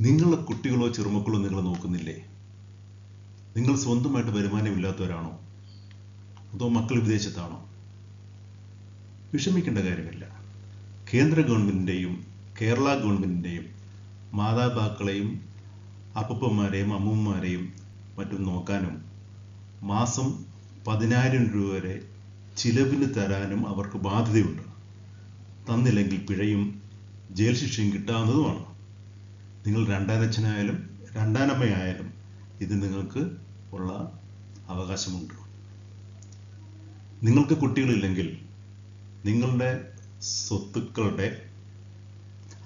നിങ്ങളുടെ കുട്ടികളോ ചെറുമക്കളോ നിങ്ങൾ നോക്കുന്നില്ലേ? നിങ്ങൾ സ്വന്തമായിട്ട് വരുമാനമില്ലാത്തവരാണോ? അതോ മക്കൾ വിദേശത്താണോ? വിഷമിക്കേണ്ട കാര്യമില്ല. കേന്ദ്ര ഗവൺമെന്റിന്റെയും കേരള ഗവൺമെന്റിന്റെയും മാതാപിതാക്കളെയും അപ്പൂപ്പന്മാരെയും അമ്മൂമ്മമാരെയും മറ്റും നോക്കാനും മാസം പതിനായിരം രൂപ വരെ ചിലവിന് തരാനും അവർക്ക് ബാധ്യതയുണ്ട്. തന്നില്ലെങ്കിൽ പിഴയും ജയിൽ ശിക്ഷയും കിട്ടാവുന്നതുമാണ്. നിങ്ങൾ രണ്ടാനച്ഛനായാലും രണ്ടാനമ്മയായാലും ഇത് നിങ്ങൾക്ക് ഉള്ള അവകാശമുണ്ട്. നിങ്ങൾക്ക് കുട്ടികളില്ലെങ്കിൽ നിങ്ങളുടെ സ്വത്തുക്കളുടെ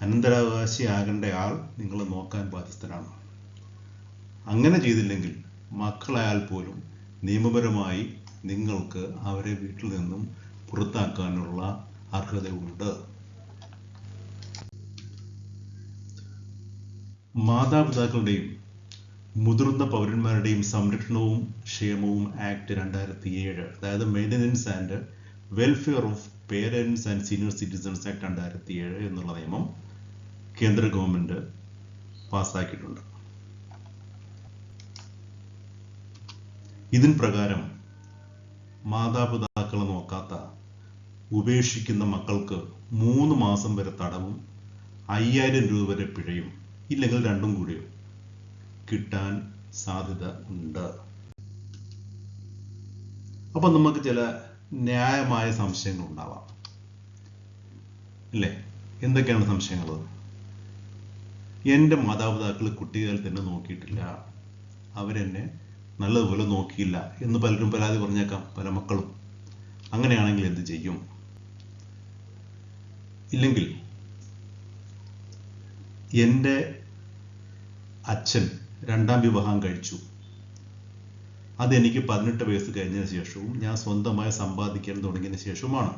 അനന്തരാവകാശിയാകേണ്ട ആൾ നിങ്ങളെ നോക്കാൻ ബാധ്യസ്ഥനാണ്. അങ്ങനെ ചെയ്തില്ലെങ്കിൽ മക്കളായാൽ പോലും നിയമപരമായി നിങ്ങൾക്ക് അവരെ വീട്ടിൽ നിന്നും പുറത്താക്കാനുള്ള അർഹതയുണ്ട്. മാതാപിതാക്കളുടെയും മുതിർന്ന പൗരന്മാരുടെയും സംരക്ഷണവും ക്ഷേമവും ആക്ട് രണ്ടായിരത്തി ഏഴ് അതായത് maintenance and welfare of parents and senior citizens act രണ്ടായിരത്തി ഏഴ് എന്നുള്ള നിയമം കേന്ദ്ര ഗവൺമെന്റ് പാസ്സാക്കിയിട്ടുണ്ട്. ഇതിൻ പ്രകാരം മാതാപിതാക്കളെ നോക്കാത്ത ഉപേക്ഷിക്കുന്ന മക്കൾക്ക് മൂന്ന് മാസം വരെ തടവും അയ്യായിരം രൂപ വരെ പിഴയും ഇല്ലെങ്കിൽ രണ്ടും കൂടിയോ കിട്ടാൻ സാധ്യത ഉണ്ട്. അപ്പം നമുക്ക് ചില ന്യായമായ സംശയങ്ങൾ ഉണ്ടാവാം. അല്ലേ? എന്തൊക്കെയാണ് സംശയങ്ങൾ? എന്റെ മാതാപിതാക്കൾ കുട്ടികൾ തന്നെ നോക്കിയിട്ടില്ല. അവരെന്നെ നല്ലതുപോലെ നോക്കിയില്ല എന്ന് പലരും പരാതി പറഞ്ഞേക്കാം പല മക്കളും. അങ്ങനെയാണെങ്കിൽ എന്ത് ചെയ്യും? ഇല്ലെങ്കിൽ എന്റെ അച്ഛൻ രണ്ടാം വിവാഹം കഴിച്ചു. അതെനിക്ക് പതിനെട്ട് വയസ്സ് കഴിഞ്ഞതിന് ശേഷവും ഞാൻ സ്വന്തമായി സമ്പാദിക്കാൻ തുടങ്ങിയതിന് ശേഷവുമാണ്.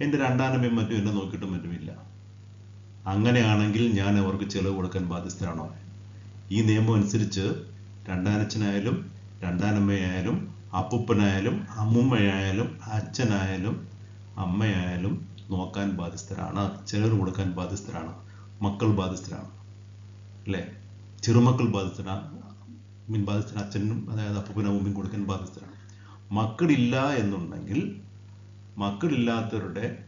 എന്റെ രണ്ടാനമ്മയും മറ്റും എന്നെ നോക്കിയിട്ടും മറ്റുമില്ല. അങ്ങനെയാണെങ്കിൽ ഞാൻ അവർക്ക് ചെലവ് കൊടുക്കാൻ ബാധ്യസ്ഥരാണോ ഈ നിയമം അനുസരിച്ച് രണ്ടാനച്ഛനായാലും രണ്ടാനമ്മയായാലും അപ്പൂപ്പനായാലും അമ്മുമ്മയായാലും അച്ഛനായാലും അമ്മയായാലും നോക്കാൻ ബാധ്യസ്ഥരാണ്. ചെലവ് കൊടുക്കാൻ ബാധ്യസ്ഥരാണ്. മക്കൾ ബാധ്യസ്ഥരാണ്. അല്ലേ? ചെറുമക്കൾ ബാധിച്ചതാണ്. മീൻ ബാധ്യസ്ഥന അച്ഛനും അതായത് അപ്പൂപ്പനും അമ്മയും കൊടുക്കാൻ ബാധിച്ചതാണ്. മക്കളില്ല എന്നുണ്ടെങ്കിൽ മക്കളില്ലാത്തവരുടെ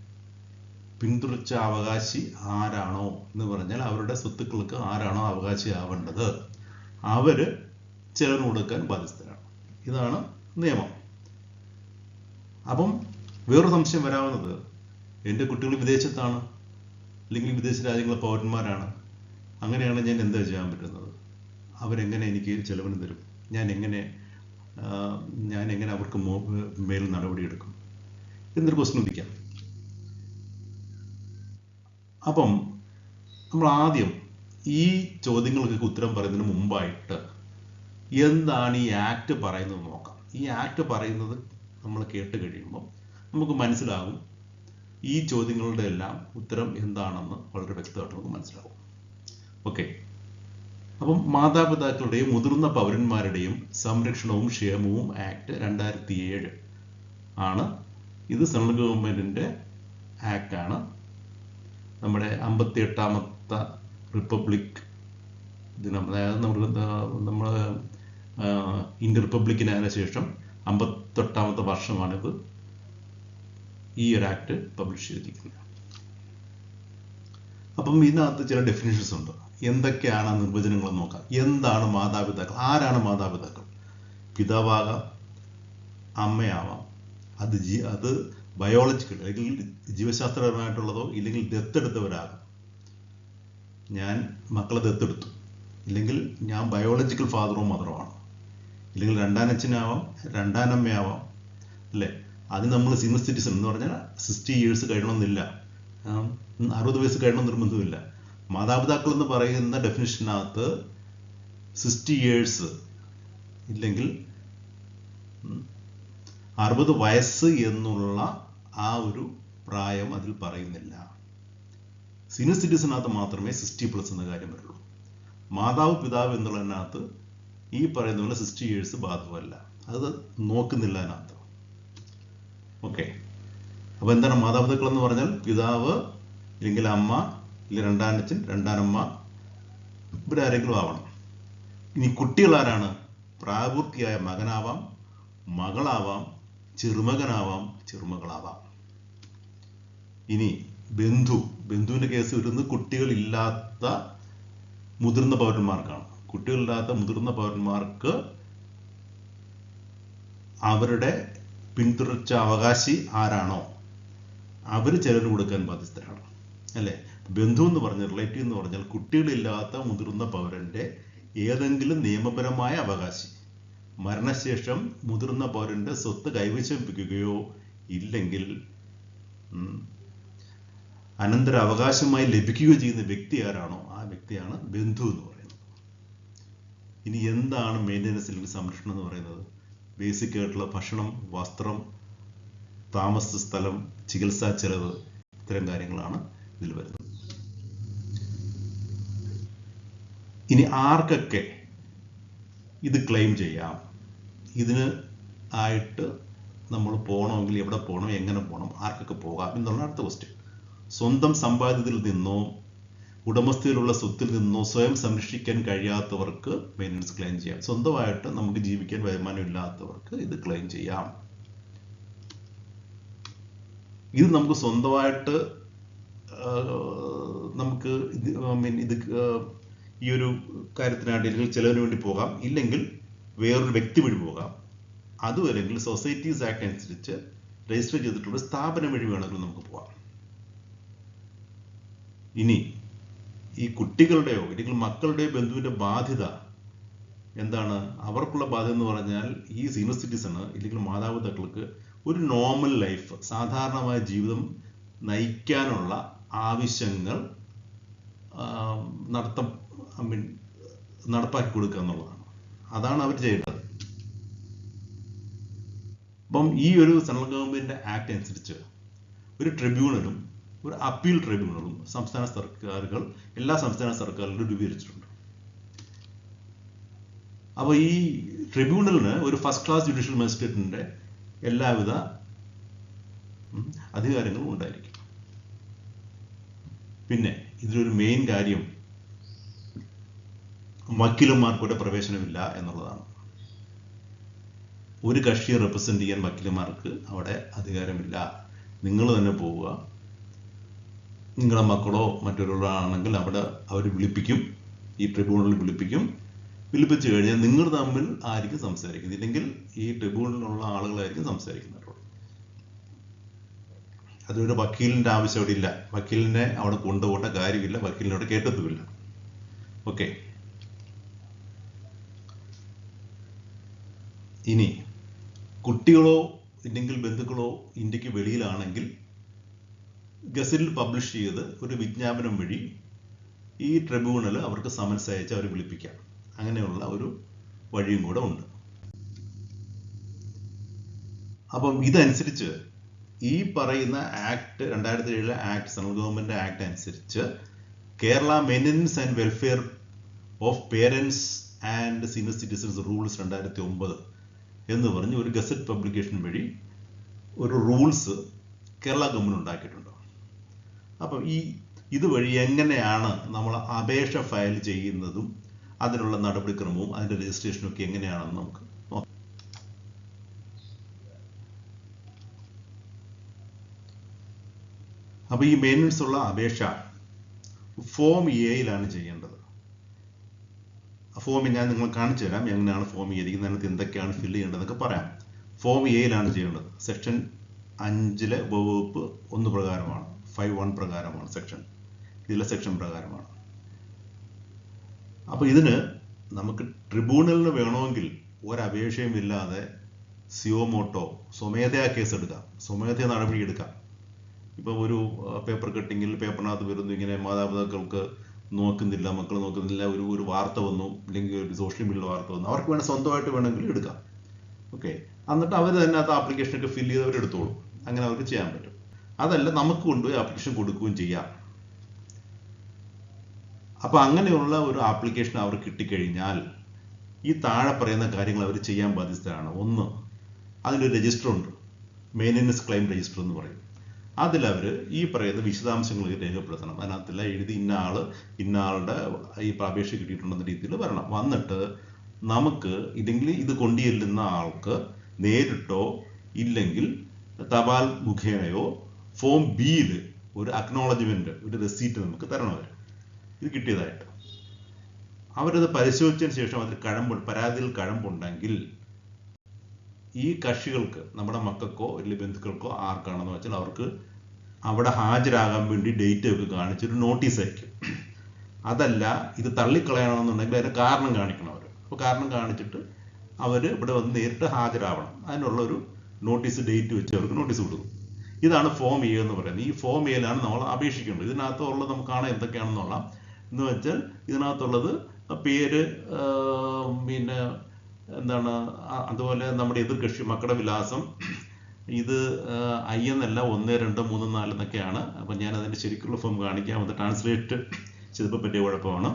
പിന്തുടർച്ച അവകാശി ആരാണോ എന്ന് പറഞ്ഞാൽ അവരുടെ സ്വത്തുക്കൾക്ക് ആരാണോ അവകാശി ആവേണ്ടത് അവർ ചെലവ് കൊടുക്കാൻ ബാധ്യസ്ഥരാണ്. ഇതാണ് നിയമം. അപ്പം വേറൊരു സംശയം വരാവുന്നത് എന്റെ കുട്ടികൾ വിദേശത്താണ് അല്ലെങ്കിൽ വിദേശ രാജ്യങ്ങളിലെ പൗരന്മാരാണ്. അങ്ങനെയാണ് ഞാൻ എന്താ ചെയ്യാൻ പറ്റുന്നത്? അവരെങ്ങനെ എനിക്ക് ചെലവിന് തരും? ഞാൻ എങ്ങനെ ഞാൻ എങ്ങനെ അവർക്ക് മേൽ നടപടിയെടുക്കും? എന്നൊരു ക്വസ്റ്റ്യൻ ഉദിക്കാം. അപ്പം നമ്മൾ ആദ്യം ഈ ചോദ്യങ്ങൾക്കൊക്കെ ഉത്തരം പറയുന്നതിന് മുമ്പായിട്ട് എന്താണ് ഈ ആക്ട് പറയുന്നത് നോക്കാം. ഈ ആക്ട് പറയുന്നത് നമ്മൾ കേട്ട് കഴിയുമ്പോൾ നമുക്ക് മനസ്സിലാകും ഈ ചോദ്യങ്ങളുടെ എല്ലാം ഉത്തരം എന്താണെന്ന് വളരെ വ്യക്തമായിട്ട് നമുക്ക് മനസ്സിലാവും ഓക്കെ. അപ്പം മാതാപിതാക്കളുടെയും മുതിർന്ന പൗരന്മാരുടെയും സംരക്ഷണവും ക്ഷേമവും ആക്ട് രണ്ടായിരത്തി ഏഴ് ആണ്. ഇത് സെൻട്രൽ ഗവൺമെന്റിന്റെ ആണ്. നമ്മുടെ അമ്പത്തി എട്ടാമത്തെ റിപ്പബ്ലിക് ദിനം അതായത് നമ്മുടെ നമ്മൾ ഇന്ത്യ റിപ്പബ്ലിക്കിനായതിനു ശേഷം അമ്പത്തെട്ടാമത്തെ വർഷമാണിത് ഈ ഒരു ആക്ട് പബ്ലിഷ് ചെയ്തിരിക്കുന്നത്. അപ്പം ഇതിനകത്ത് ചില ഡെഫിനേഷൻസ് ഉണ്ട്. എന്തൊക്കെയാണ് നിർവചനങ്ങൾ നോക്കാം. എന്താണ് മാതാപിതാക്കൾ? ആരാണ് മാതാപിതാക്കൾ? പിതാവാകാം അമ്മയാവാം. അത് ജി അത് ബയോളജിക്കൽ അല്ലെങ്കിൽ ജീവശാസ്ത്രപരമായിട്ടുള്ളതോ ഇല്ലെങ്കിൽ ദത്തെടുത്തവരാകാം. ഞാൻ മക്കളെ ദത്തെടുത്തു. ഇല്ലെങ്കിൽ ഞാൻ ബയോളജിക്കൽ ഫാദറോ മദറോ ആണ്. ഇല്ലെങ്കിൽ രണ്ടാനച്ഛനാവാം രണ്ടാനമ്മയാവാം. അല്ലേ? അത് നമ്മൾ സീനിയർ സിറ്റിസൺ എന്ന് പറഞ്ഞാൽ സിക്സ്റ്റി ഇയേഴ്സ് കഴിയണമെന്നില്ല. അറുപത് വയസ്സ് കഴിയണം നിർബന്ധമില്ല മാതാപിതാക്കൾ എന്ന് പറയുന്ന ഡെഫിനിഷനകത്ത് സിക്സ്റ്റി ഇയേഴ്സ് ഇല്ലെങ്കിൽ അറുപത് വയസ്സ് എന്നുള്ള ആ ഒരു പ്രായം അതിൽ പറയുന്നില്ല. സീനിയർ സിറ്റിസനകത്ത് മാത്രമേ സിക്സ്റ്റി പ്ലസ് എന്ന കാര്യം വരുള്ളൂ. മാതാവ് പിതാവ് എന്നുള്ളതിനകത്ത് ഈ പറയുന്ന പോലെ സിക്സ്റ്റി ഇയേഴ്സ് ബാധകമല്ല. അത് നോക്കുന്നില്ല അതിനകത്ത്. ഓക്കെ അപ്പോൾ എന്താണ് മാതാപിതാക്കൾ എന്ന് പറഞ്ഞാൽ പിതാവ് അല്ലെങ്കിൽ അമ്മ ഇല്ലെങ്കിൽ രണ്ടാനച്ഛൻ രണ്ടാനമ്മ ഇവരാരെങ്കിലും ആവണം. ഇനി കുട്ടികൾ ആരാണ് പ്രായപൂർത്തിയായ മകനാവാം മകളാവാം ചെറുമകനാവാം ചെറുമകളാവാം. ഇനി ബന്ധു ബന്ധുവിന്റെ കേസ് വരുന്നത് കുട്ടികളില്ലാത്ത മുതിർന്ന പൗരന്മാർക്കാണ്. കുട്ടികളില്ലാത്ത മുതിർന്ന പൗരന്മാർക്ക് അവരുടെ പിന്തുടർച്ച അവകാശി ആരാണോ? അവർ ചെലവിന് കൊടുക്കാൻ ബാധ്യസ്ഥരാണ്. അല്ലേ? ബന്ധു എന്ന് പറഞ്ഞാൽ റിലേറ്റീവ് എന്ന് പറഞ്ഞാൽ കുട്ടികളില്ലാത്ത മുതിർന്ന പൗരന്റെ ഏതെങ്കിലും നിയമപരമായ അവകാശി മരണശേഷം മുതിർന്ന പൗരന്റെ സ്വത്ത് കൈവശം ഇല്ലെങ്കിൽ അനന്തര അവകാശമായി ലഭിക്കുകയോ ചെയ്യുന്ന വ്യക്തി ആരാണോ ആ വ്യക്തിയാണ് ബന്ധു എന്ന് പറയുന്നത്. ഇനി എന്താണ് മെയിന്റനൻസ് അല്ലെങ്കിൽ സംരക്ഷണം എന്ന് പറയുന്നത്? ബേസിക് ആയിട്ടുള്ള ഭക്ഷണം വസ്ത്രം താമസ സ്ഥലം ചികിത്സാ ചെലവ് ഇത്തരം കാര്യങ്ങളാണ് ഇതിൽ വരുന്നത്. ഇനി ആർക്കൊക്കെ ഇത് ക്ലെയിം ചെയ്യാം? ഇതിന് ആയിട്ട് നമ്മൾ പോകണമെങ്കിൽ എവിടെ പോകണം എങ്ങനെ പോകണം ആർക്കൊക്കെ പോകാം എന്നുള്ള അടുത്ത ക്വസ്റ്റ്യൻ സ്വന്തം സമ്പാദ്യത്തിൽ നിന്നോ ഉടമസ്ഥയിലുള്ള സ്വത്തിൽ നിന്നോ സ്വയം സംരക്ഷിക്കാൻ കഴിയാത്തവർക്ക് മെയിന്റനൻസ് ക്ലെയിം ചെയ്യാം. സ്വന്തമായിട്ട് നമുക്ക് ജീവിക്കാൻ വരുമാനം ഇല്ലാത്തവർക്ക് ഇത് ക്ലെയിം ചെയ്യാം. ഇത് നമുക്ക് സ്വന്തമായിട്ട് നമുക്ക് ഇത് മീൻ ഇത് ഈ ഒരു കാര്യത്തിനായിട്ട് ചിലവിന് വേണ്ടി പോകാം. ഇല്ലെങ്കിൽ വേറൊരു വ്യക്തി വഴി പോകാം. അതും അല്ലെങ്കിൽ സൊസൈറ്റീസ് ആക്ട് അനുസരിച്ച് രജിസ്റ്റർ ചെയ്തിട്ടുള്ള സ്ഥാപനം വഴി വേണമെങ്കിൽ നമുക്ക് പോകാം. ഇനി ഈ കുട്ടികളുടെയോ അല്ലെങ്കിൽ മക്കളുടെയോ ബന്ധുവിന്റെ ബാധ്യത എന്താണ്? അവർക്കുള്ള ബാധ്യത എന്ന് പറഞ്ഞാൽ ഈ സീനിയർ സിറ്റിസണ് ഇല്ലെങ്കിൽ മാതാപിതാക്കൾക്ക് ഒരു നോർമൽ ലൈഫ് സാധാരണമായ ജീവിതം നയിക്കാനുള്ള ആവശ്യങ്ങൾ നടത്തം നടപ്പാക്കി കൊടുക്കുക എന്നുള്ളതാണ്. അതാണ് അവർ ചെയ്യേണ്ടത്. അപ്പം ഈ ഒരു സെൻട്രൽ ഗവൺമെന്റിന്റെ ആക്ട് അനുസരിച്ച് ഒരു ട്രിബ്യൂണലും ഒരു അപ്പീൽ ട്രിബ്യൂണലും സംസ്ഥാന സർക്കാരുകൾ എല്ലാ സംസ്ഥാന സർക്കാരുകളും രൂപീകരിച്ചിട്ടുണ്ട്. അപ്പോൾ ഈ ട്രിബ്യൂണലിന് ഒരു ഫസ്റ്റ് ക്ലാസ് ജുഡീഷ്യൽ മജിസ്ട്രേറ്റിന്റെ എല്ലാവിധ അധികാരങ്ങളും ഉണ്ടായിരിക്കും. പിന്നെ ഇതിലൊരു മെയിൻ കാര്യം വക്കീലന്മാർക്കൂടെ പ്രവേശനമില്ല എന്നുള്ളതാണ്. ഒരു കക്ഷിയെ റെപ്രസെന്റ് ചെയ്യാൻ വക്കീലന്മാർക്ക് അവിടെ അധികാരമില്ല. നിങ്ങൾ തന്നെ പോവുക. നിങ്ങളുടെ മക്കളോ മറ്റൊരാളാണെങ്കിൽ അവിടെ അവർ വിളിപ്പിക്കും. ഈ ട്രിബ്യൂണലിൽ വിളിപ്പിക്കും. വിളിപ്പിച്ചു കഴിഞ്ഞാൽ നിങ്ങൾ തമ്മിൽ ആയിരിക്കും സംസാരിക്കുന്നത്. ഇല്ലെങ്കിൽ ഈ ട്രിബ്യൂണലിലുള്ള ആളുകളായിരിക്കും സംസാരിക്കുന്നത്. അതൊരു വക്കീലിന്റെ ആവശ്യം അവിടെ ഇല്ല. വക്കീലിനെ അവിടെ കൊണ്ടുപോകേണ്ട കാര്യമില്ല. വക്കീലിനെ അവിടെ കേട്ടത്തുമില്ല ഓക്കെ ഇനി കുട്ടികളോ ഇല്ലെങ്കിൽ ബന്ധുക്കളോ ഇന്ത്യയ്ക്ക് വെളിയിലാണെങ്കിൽ ഗസറ്റിൽ പബ്ലിഷ് ചെയ്ത് ഒരു വിജ്ഞാപനം വഴി ഈ ട്രിബ്യൂണൽ അവർക്ക് സമൻസ് അയച്ച് അവരെ വിളിപ്പിക്കാം. അങ്ങനെയുള്ള ഒരു വഴിയും കൂടെ ഉണ്ട്. അപ്പം ഇതനുസരിച്ച് ഈ പറയുന്ന ആക്ട് രണ്ടായിരത്തി ഏഴിലെ ആക്ട് സെൻട്രൽ ഗവൺമെന്റ് ആക്ട് അനുസരിച്ച് Kerala maintenance and welfare of parents and senior citizens rules രണ്ടായിരത്തി ഒമ്പത് എന്ന് പറഞ്ഞ് ഒരു ഗസറ്റ് പബ്ലിക്കേഷൻ വഴി ഒരു റൂൾസ് കേരള ഗവൺമെന്റ് ഉണ്ടാക്കിയിട്ടുണ്ട്? അപ്പം ഈ ഇതുവഴി എങ്ങനെയാണ് നമ്മൾ അപേക്ഷ ഫയൽ ചെയ്യുന്നതും അതിനുള്ള നടപടിക്രമവും അതിന്റെ രജിസ്ട്രേഷനും ഒക്കെ എങ്ങനെയാണെന്ന് നമുക്ക് അപ്പോൾ അപ്പൊ ഈ മെയിന്റനൻസ് ഉള്ള അപേക്ഷ ഫോം എയിലാണ് ചെയ്യേണ്ടത്. ഫോം ഞാൻ നിങ്ങൾ കാണിച്ചു തരാം. എങ്ങനെയാണ് ഫോം ചെയ്തിരിക്കുന്നത് അതിനകത്ത് എന്തൊക്കെയാണ് ഫില്ല് ചെയ്യേണ്ടതെന്നൊക്കെ പറയാം. ഫോം എയിലാണ് ചെയ്യേണ്ടത്. സെക്ഷൻ അഞ്ചിലെ ഉപവകുപ്പ് ഒന്ന് പ്രകാരമാണ്. ഫൈവ് വൺ പ്രകാരമാണ് സെക്ഷൻ ഇതിലെ സെക്ഷൻ പ്രകാരമാണ്. അപ്പോൾ ഇതിന് നമുക്ക് ട്രിബ്യൂണലിന് വേണമെങ്കിൽ ഒരപേക്ഷയും ഇല്ലാതെ സിയോമോട്ടോ സ്വമേധയാ കേസ് എടുക്കാം. സ്വമേധയാ നടപടി എടുക്കാം. ഇപ്പൊ ഒരു പേപ്പർ കട്ടിങ്ങിൽ പേപ്പറിനകത്ത് വരുന്നു ഇങ്ങനെ മാതാപിതാക്കൾക്ക് നോക്കുന്നില്ല മക്കൾ നോക്കുന്നില്ല ഒരു ഒരു വാർത്ത വന്നു അല്ലെങ്കിൽ ഒരു സോഷ്യൽ മീഡിയയിൽ വാർത്ത വന്നു. അവർക്ക് വേണം സ്വന്തമായിട്ട് വേണമെങ്കിൽ എടുക്കാം. ഓക്കെ എന്നിട്ട് അവർ തന്നെ അത് ആപ്ലിക്കേഷനൊക്കെ ഫില്ല് ചെയ്ത് അവർ എടുത്തോളും. അങ്ങനെ അവർക്ക് ചെയ്യാൻ പറ്റും. അതല്ല നമുക്ക് കൊണ്ടുപോയി ആപ്ലിക്കേഷൻ കൊടുക്കുകയും ചെയ്യാം. അപ്പൊ അങ്ങനെയുള്ള ഒരു ആപ്ലിക്കേഷൻ അവർ കിട്ടിക്കഴിഞ്ഞാൽ ഈ താഴെ പറയുന്ന കാര്യങ്ങൾ അവർ ചെയ്യാൻ ബാധ്യസ്ഥരാണ്. ഒന്ന് അതിനൊരു രജിസ്റ്റർ ഉണ്ട്. മെയിന്റനൻസ് ക്ലെയിം രജിസ്റ്റർ എന്ന് പറയും. അതിലവർ ഈ പറയുന്ന വിശദാംശങ്ങൾ രേഖപ്പെടുത്തണം. അതിനകത്തില്ല എഴുതി ഇന്ന ആൾ ഇന്ന ആളുടെ ഈ അപേക്ഷ കിട്ടിയിട്ടുണ്ടെന്ന രീതിയിൽ വരണം. വന്നിട്ട് നമുക്ക് ഇല്ലെങ്കിൽ ഇത് കൊണ്ടുചെല്ലുന്ന ആൾക്ക് നേരിട്ടോ ഇല്ലെങ്കിൽ തപാൽ മുഖേനയോ ഫോം ബിയിൽ ഒരു അക്നോളജ്മെന്റ് ഒരു റെസീറ്റ് നമുക്ക് തരണം ഇത് കിട്ടിയതായിട്ട്. അവരത് പരിശോധിച്ചതിന് ശേഷം അതിൽ കഴമ്പ് പരാതിയിൽ കഴമ്പുണ്ടെങ്കിൽ ഈ കക്ഷികൾക്ക് നമ്മുടെ മക്കൾക്കോ അല്ലെങ്കിൽ ബന്ധുക്കൾക്കോ ആർക്കാണെന്ന് വെച്ചാൽ അവർക്ക് അവിടെ ഹാജരാകാൻ വേണ്ടി ഡേറ്റ് ഒക്കെ കാണിച്ചൊരു നോട്ടീസ് അയക്കും. അതല്ല ഇത് തള്ളിക്കളയണമെന്നുണ്ടെങ്കിൽ അതിന് കാരണം കാണിക്കണം അവർ അപ്പോൾ കാരണം കാണിച്ചിട്ട് അവർ ഇവിടെ വന്ന് നേരിട്ട് ഹാജരാവണം. അതിനുള്ള ഒരു നോട്ടീസ് ഡേറ്റ് വെച്ച് അവർക്ക് നോട്ടീസ് കൊടുക്കും. ഇതാണ് ഫോം എ എന്ന് പറയുന്നത്. ഈ ഫോം എയിലാണ് നമ്മൾ അപേക്ഷിക്കേണ്ടത്. ഇതിനകത്തുള്ളത് നമുക്ക് കാണാൻ എന്തൊക്കെയാണെന്നുള്ള എന്ന് വെച്ചാൽ ഇതിനകത്തുള്ളത് പേര് പിന്നെ എന്താണ് അതുപോലെ നമ്മുടെ എതിർ കക്ഷി മക്കളുടെ വിലാസം ഇത് ഐ എന്നല്ല ഒന്ന് രണ്ട് മൂന്ന് നാല് എന്നൊക്കെയാണ്. അപ്പം ഞാൻ അതിന്റെ ശരിക്കുള്ള ഫോം കാണിക്കാം. അത് ട്രാൻസ്ലേറ്റ് ചെയ്തപ്പോൾ പറ്റിയ കുഴപ്പമാണ്.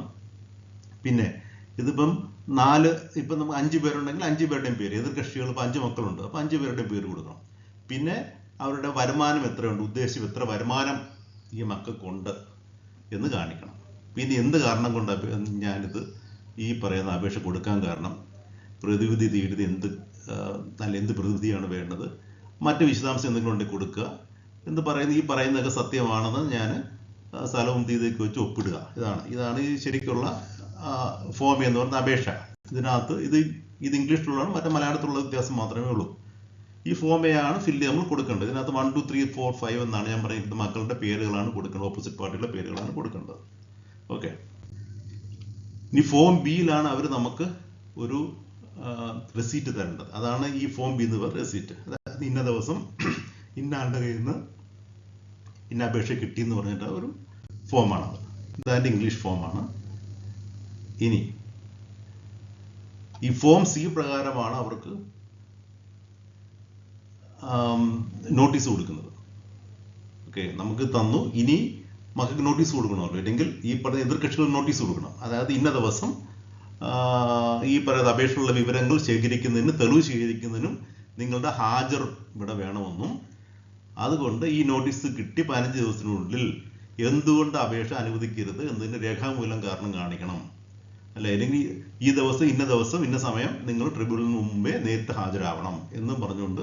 പിന്നെ ഇതിപ്പം നാല് ഇപ്പം നമുക്ക് അഞ്ച് പേരുണ്ടെങ്കിൽ അഞ്ച് പേരുടെയും പേര് എതിർ കക്ഷികൾ ഇപ്പം അഞ്ച് മക്കളുണ്ട്. അപ്പം അഞ്ച് പേരുടെയും പേര് കൊടുക്കണം. പിന്നെ അവരുടെ വരുമാനം എത്രയുണ്ട് ഉദ്ദേശിച്ച് എത്ര വരുമാനം ഈ മക്കൾക്കുണ്ട് എന്ന് കാണിക്കണം. പിന്നെ എന്ത് കാരണം കൊണ്ടാണ് ഞാനിത് ഈ പറയുന്ന അപേക്ഷ കൊടുക്കാൻ കാരണം? പ്രതിവിധി തീരുതി എന്ത് നല്ല എന്ത് പ്രതിവിധിയാണ് വേണ്ടത്? മറ്റ് വിശദാംശം എന്തെങ്കിലും ഉണ്ടെങ്കിൽ കൊടുക്കുക. എന്ന് പറയുന്ന ഈ പറയുന്നതൊക്കെ സത്യമാണെന്ന് ഞാൻ സ്ഥലവും തീയതിയൊക്കെ വെച്ച് ഒപ്പിടുക. ഇതാണ് ഇതാണ് ഈ ശരിക്കുള്ള ഫോം എന്ന് പറയുന്ന അപേക്ഷ. ഇതിനകത്ത് ഇത് ഇത് ഇംഗ്ലീഷിലുള്ളതാണ് മറ്റേ മലയാളത്തിലുള്ള വ്യത്യാസം മാത്രമേ ഉള്ളൂ. ഈ ഫോം എ ആണ് ഫില്ല് നമ്മൾ കൊടുക്കേണ്ടത്. ഇതിനകത്ത് one two three four five എന്നാണ് ഞാൻ പറയുന്നത്. മക്കളുടെ പേരുകളാണ് കൊടുക്കേണ്ടത്. ഓപ്പോസിറ്റ് പാർട്ടിയുടെ പേരുകളാണ് കൊടുക്കേണ്ടത്. ഓക്കെ ഇനി ഫോം ബിയിലാണ് അവർ നമുക്ക് ഒരു റെസീറ്റ് തരേണ്ടത്. അതാണ് ഈ ഫോം ബി എന്ന് പറയുന്ന റെസീറ്റ് അതായത് ഇന്ന ദിവസം ഇന്ന ആളുടെ കയ്യിൽ നിന്ന് ഇന്ന അപേക്ഷ കിട്ടി എന്ന് പറഞ്ഞിട്ട് ഒരു ഫോമാണ് അത് ഇതാന്റെ ഇംഗ്ലീഷ് ഫോമാണ് ഇനി ഈ ഫോം സി പ്രകാരമാണ് അവർക്ക് നോട്ടീസ് കൊടുക്കുന്നത്. ഓക്കെ നമുക്ക് തന്നു. ഇനി മക്കൾക്ക് നോട്ടീസ് കൊടുക്കണമല്ലോ. അല്ലെങ്കിൽ ഈ പറഞ്ഞ എതിർകക്ഷികൾ നോട്ടീസ് കൊടുക്കണം. അതായത് ഇന്ന ദിവസം ഈ പറയുന്ന അപേക്ഷയുള്ള വിവരങ്ങൾ ശേഖരിക്കുന്നതിന് തെളിവ് ശേഖരിക്കുന്നതിനും നിങ്ങളുടെ ഹാജർ ഇവിടെ വേണമെന്നും അതുകൊണ്ട് ഈ നോട്ടീസ് കിട്ടി പതിനഞ്ച് ദിവസത്തിനുള്ളിൽ എന്തുകൊണ്ട് അപേക്ഷ അനുവദിക്കരുത് എന്നതിന് രേഖാമൂലം കാരണം കാണിക്കണം. അല്ല? അല്ലെങ്കിൽ ഈ ദിവസം ഇന്ന ദിവസം ഇന്ന സമയം നിങ്ങൾ ട്രിബ്യൂണലിന് മുമ്പേ നേരിട്ട് ഹാജരാവണം എന്നും പറഞ്ഞുകൊണ്ട്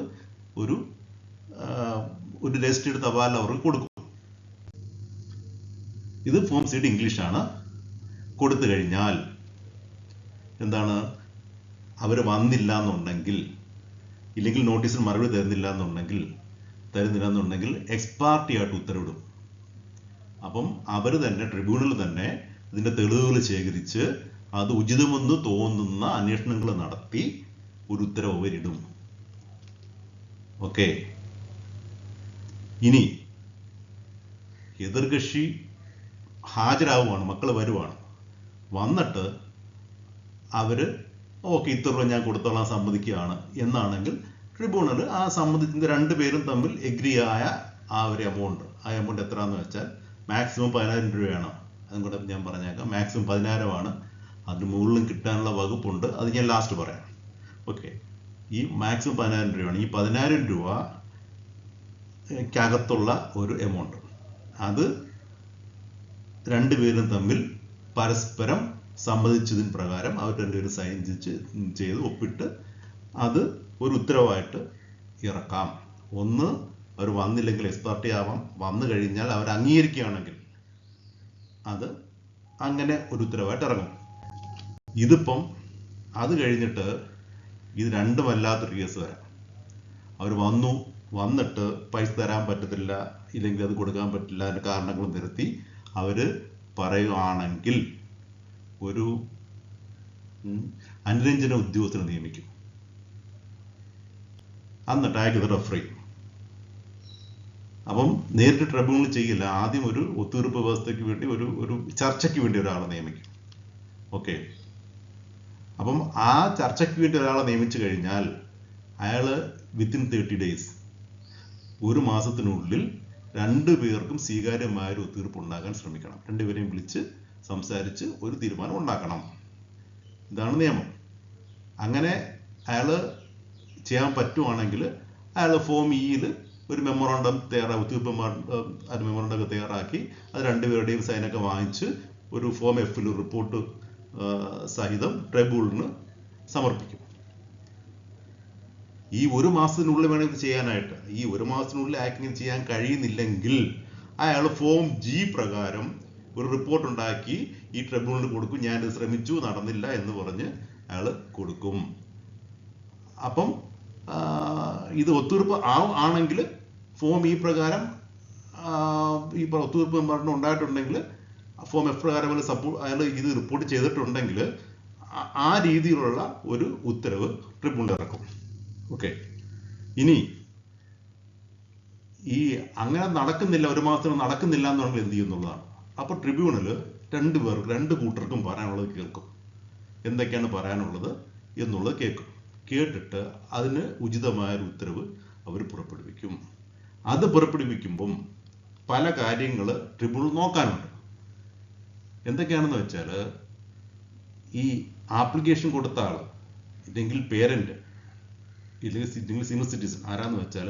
ഒരു ഒരു രജിസ്റ്റേഡ് തപാൽ അവർക്ക് കൊടുക്കും. ഇത് ഫോം സീഡ് ഇംഗ്ലീഷാണ്. കൊടുത്തു കഴിഞ്ഞാൽ എന്താണ്? അവർ വന്നില്ല എന്നുണ്ടെങ്കിൽ ഇല്ലെങ്കിൽ നോട്ടീസിന് മറുപടി തരുന്നില്ല എന്നുണ്ടെങ്കിൽ തരുന്നില്ല എന്നുണ്ടെങ്കിൽ എക്സ്പാർട്ടി ആയിട്ട് ഉത്തരവിടും. അപ്പം അവർ തന്നെ ട്രിബ്യൂണൽ തന്നെ ഇതിന്റെ തെളിവുകൾ ശേഖരിച്ച് അത് ഉചിതമെന്ന് തോന്നുന്ന അന്വേഷണങ്ങൾ നടത്തി ഒരു ഉത്തരവ് അവരിടും. ഓക്കെ. ഇനി എതിർകക്ഷി ഹാജരാവുകയാണ് മക്കൾ വരുവാണ്. വന്നിട്ട് അവർ ഓക്കെ ഇത്ര രൂപ ഞാൻ കൊടുത്തോളാൻ സമ്മതിക്കുകയാണ് എന്നാണെങ്കിൽ ട്രിബ്യൂണൽ ആ സമ്മതിച്ചിന്റെ രണ്ട് പേരും തമ്മിൽ എഗ്രി ആയ ആ ഒരു എമൗണ്ട് ആ എമൗണ്ട് എത്രയാണെന്ന് വെച്ചാൽ മാക്സിമം പതിനായിരം രൂപയാണ്. അതും കൂടെ ഞാൻ പറഞ്ഞേക്കാം. മാക്സിമം പതിനായിരമാണ്. അതിന് മുകളിലും കിട്ടാനുള്ള വകുപ്പുണ്ട്. അത് ഞാൻ ലാസ്റ്റ് പറയാം. ഓക്കെ ഈ മാക്സിമം പതിനായിരം രൂപയാണ്. ഈ പതിനായിരം രൂപ ക്കകത്തുള്ള ഒരു എമൗണ്ട് അത് രണ്ടുപേരും തമ്മിൽ പരസ്പരം സമ്മതിച്ചതിന് പ്രകാരം അവർ രണ്ടുപേരും സൈൻ ചെയ്ത് ഒപ്പിട്ട് അത് ഒരു ഉത്തരവായിട്ട് ഇറക്കാം. ഒന്ന് അവർ വന്നില്ലെങ്കിൽ എക്സ്പെർട്ടി ആവാം. വന്നു കഴിഞ്ഞാൽ അവർ അംഗീകരിക്കുകയാണെങ്കിൽ അത് അങ്ങനെ ഒരു ഉത്തരവായിട്ട് ഇറങ്ങും. ഇതിപ്പം അത് കഴിഞ്ഞിട്ട് ഇത് രണ്ടും അല്ലാത്തൊരു കേസ് വരാം. അവർ വന്നു വന്നിട്ട് പൈസ തരാൻ പറ്റത്തില്ല ഇല്ലെങ്കിൽ അത് കൊടുക്കാൻ പറ്റില്ല അതിന്റെ കാരണങ്ങൾ നിരത്തി അവർ പറയുകയാണെങ്കിൽ ഒരു അനുരഞ്ജന ഉദ്യോഗസ്ഥനെ നിയമിക്കും. അന്ന് അയാൾക്ക് ഇത് റെഫർ ചെയ്യും അപ്പം നേരിട്ട് ട്രിബ്യൂണൽ ചെയ്യില്ല. ആദ്യം ഒരു ഒത്തുതീർപ്പ് വ്യവസ്ഥയ്ക്ക് വേണ്ടി ഒരു ഒരു ചർച്ചയ്ക്ക് വേണ്ടി ഒരാളെ നിയമിക്കും. ഓക്കെ അപ്പം ആ ചർച്ചയ്ക്ക് വേണ്ടി ഒരാളെ നിയമിച്ചു കഴിഞ്ഞാൽ അയാൾ വിത്തിൻ തേർട്ടി ഡേയ്സ് ഒരു മാസത്തിനുള്ളിൽ രണ്ടു പേർക്കും സ്വീകാര്യമായ ഒരു ഒത്തുതീർപ്പ് ഉണ്ടാക്കാൻ ശ്രമിക്കണം. രണ്ടുപേരെയും വിളിച്ച് സംസാരിച്ച് ഒരു തീരുമാനം ഉണ്ടാക്കണം. ഇതാണ് നിയമം. അങ്ങനെ അയാൾ ചെയ്യാൻ പറ്റുവാണെങ്കിൽ അയാൾ ഫോം ഇയിൽ ഒരു മെമ്മോറണ്ടം തയ്യാറാക്കി മെമ്മോറാണ്ടം ഒക്കെ തയ്യാറാക്കി അത് രണ്ടുപേരുടെയും സൈനൊക്കെ വാങ്ങിച്ച് ഒരു ഫോം എഫിൽ റിപ്പോർട്ട് സഹിതം ട്രൈബ്യൂണലിന് സമർപ്പിക്കും. ഈ ഒരു മാസത്തിനുള്ളിൽ വേണം ഇത് ചെയ്യാനായിട്ട്. ഈ ഒരു മാസത്തിനുള്ളിൽ ആക്ടിങ് ചെയ്യാൻ കഴിയുന്നില്ലെങ്കിൽ അയാൾ ഫോം ജി പ്രകാരം ഒരു റിപ്പോർട്ട് ഉണ്ടാക്കി ഈ ട്രിബ്യൂണലിന് കൊടുക്കും. ഞാൻ ശ്രമിച്ചു നടന്നില്ല എന്ന് പറഞ്ഞ് അയാൾ കൊടുക്കും. അപ്പം ഇത് ഒത്തുതീർപ്പ് ആ ആണെങ്കിൽ ഫോം ഈ പ്രകാരം ഈ ഒത്തുതീർപ്പ് മരണം ഉണ്ടായിട്ടുണ്ടെങ്കിൽ ഫോം എഫ് പ്രകാരം അയാൾ സപ്പോ അയാൾ ഇത് റിപ്പോർട്ട് ചെയ്തിട്ടുണ്ടെങ്കിൽ ആ രീതിയിലുള്ള ഒരു ഉത്തരവ് ട്രിബ്യൂണൽ ഇറക്കും. ഓക്കെ ഇനി ഈ അങ്ങനെ നടക്കുന്നില്ല ഒരു മാസത്തിന് നടക്കുന്നില്ല എന്നുണ്ടെങ്കിൽ എന്ത് ചെയ്യുന്നുള്ളതാണ്. അപ്പോൾ ട്രിബ്യൂണൽ രണ്ട് പേർക്ക് രണ്ട് കൂട്ടർക്കും പറയാനുള്ളത് കേൾക്കും. എന്തൊക്കെയാണ് പറയാനുള്ളത് എന്നുള്ളത് കേൾക്കും. കേട്ടിട്ട് അതിന് ഉചിതമായൊരു ഉത്തരവ് അവർ പുറപ്പെടുവിക്കും. അത് പുറപ്പെടുവിക്കുമ്പം പല കാര്യങ്ങൾ ട്രിബ്യൂണൽ നോക്കാനുണ്ട്. എന്തൊക്കെയാണെന്ന് വെച്ചാൽ ഈ ആപ്ലിക്കേഷൻ കൊടുത്ത ആൾ ഇല്ലെങ്കിൽ പേരന്റ് ഇല്ലെങ്കിൽ ഇല്ലെങ്കിൽ സീനിയർ സിറ്റിസൺ ആരാന്ന് വെച്ചാൽ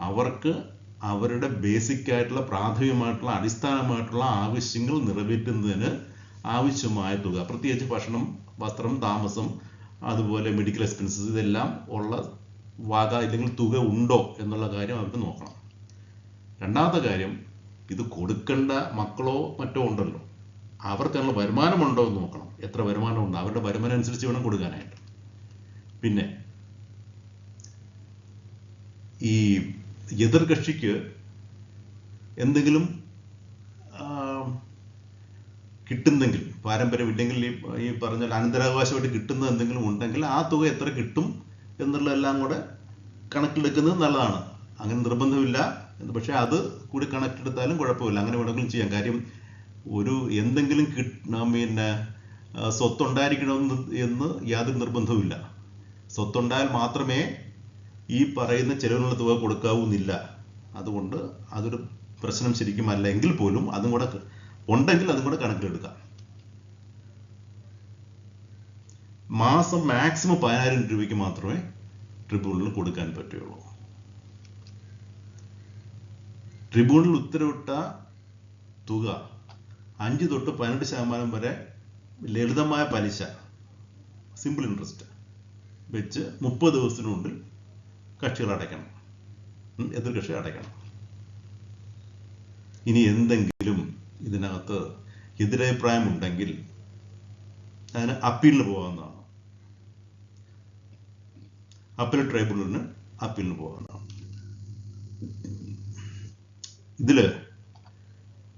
അവർക്ക് അവരുടെ ബേസിക് ആയിട്ടുള്ള പ്രാഥമികമായിട്ടുള്ള അടിസ്ഥാനമായിട്ടുള്ള ആവശ്യങ്ങൾ നിറവേറ്റുന്നതിന് ആവശ്യമായ തുക. പ്രത്യേകിച്ച് ഭക്ഷണം വസ്ത്രം താമസം അതുപോലെ മെഡിക്കൽ എക്സ്പെൻസസ് ഇതെല്ലാം ഉള്ള വക ഇല്ലെങ്കിൽ തുക ഉണ്ടോ എന്നുള്ള കാര്യം അവർക്ക് നോക്കണം. രണ്ടാമത്തെ കാര്യം ഇത് കൊടുക്കേണ്ട മക്കളോ മറ്റോ ഉണ്ടല്ലോ. അവർക്കുള്ള വരുമാനമുണ്ടോ എന്ന് നോക്കണം. എത്ര വരുമാനം ഉണ്ട്? അവരുടെ വരുമാനം അനുസരിച്ച് വേണം കൊടുക്കാനായിട്ട്. പിന്നെ ഈ എതിർകക്ഷിക്ക് എന്തെങ്കിലും ആ, കിട്ടുന്നെങ്കിൽ പാരമ്പര്യം ഇല്ലെങ്കിൽ ഈ പറഞ്ഞ അനന്തരാവകാശമായിട്ട് കിട്ടുന്ന എന്തെങ്കിലും ഉണ്ടെങ്കിൽ ആ തുക എത്ര കിട്ടും എന്നുള്ളതെല്ലാം കൂടെ കണക്കിലെടുക്കുന്നത് നല്ലതാണ്. അങ്ങനെ നിർബന്ധമില്ല പക്ഷേ അത് കൂടി കണക്കിലെടുത്താലും കുഴപ്പമില്ല. അങ്ങനെ വേണമെങ്കിലും ചെയ്യാം. കാര്യം ഒരു എന്തെങ്കിലും കിട്ട പിന്നെ സ്വത്തുണ്ടായിരിക്കണമെന്ന് എന്ന് യാതൊരു നിർബന്ധവുമില്ല. സ്വത്തുണ്ടായാൽ മാത്രമേ ഈ പറയുന്ന ചെലവിനുള്ള തുക കൊടുക്കാവുന്നില്ല. അതുകൊണ്ട് അതൊരു പ്രശ്നം ശരിക്കും അല്ല എങ്കിൽ പോലും അതും കൂടെ ഉണ്ടെങ്കിൽ അതും കൂടെ കണക്കിലെടുക്കാം. മാസം മാക്സിമം പതിനായിരം രൂപയ്ക്ക് മാത്രമേ ട്രിബ്യൂണലിൽ കൊടുക്കാൻ പറ്റുള്ളൂ. ട്രിബ്യൂണൽ ഉത്തരവിട്ട തുക അഞ്ച് തൊട്ട് പതിനെട്ട് ശതമാനം വരെ ലളിതമായ പലിശ സിമ്പിൾ ഇൻട്രസ്റ്റ് വെച്ച് മുപ്പത് ദിവസത്തിനുള്ളിൽ കക്ഷികൾ അടയ്ക്കണം. എതിർ കക്ഷി അടയ്ക്കണം. ഇനി എന്തെങ്കിലും ഇതിനകത്ത് എതിരഭിപ്രായം ഉണ്ടെങ്കിൽ അതിന് അപ്പീലിന് പോകാവുന്നതാണ്. അപ്പീൽ ട്രൈബ്യൂണലിന് അപ്പീലിന് പോകാവുന്നതാണ്. ഇതിൽ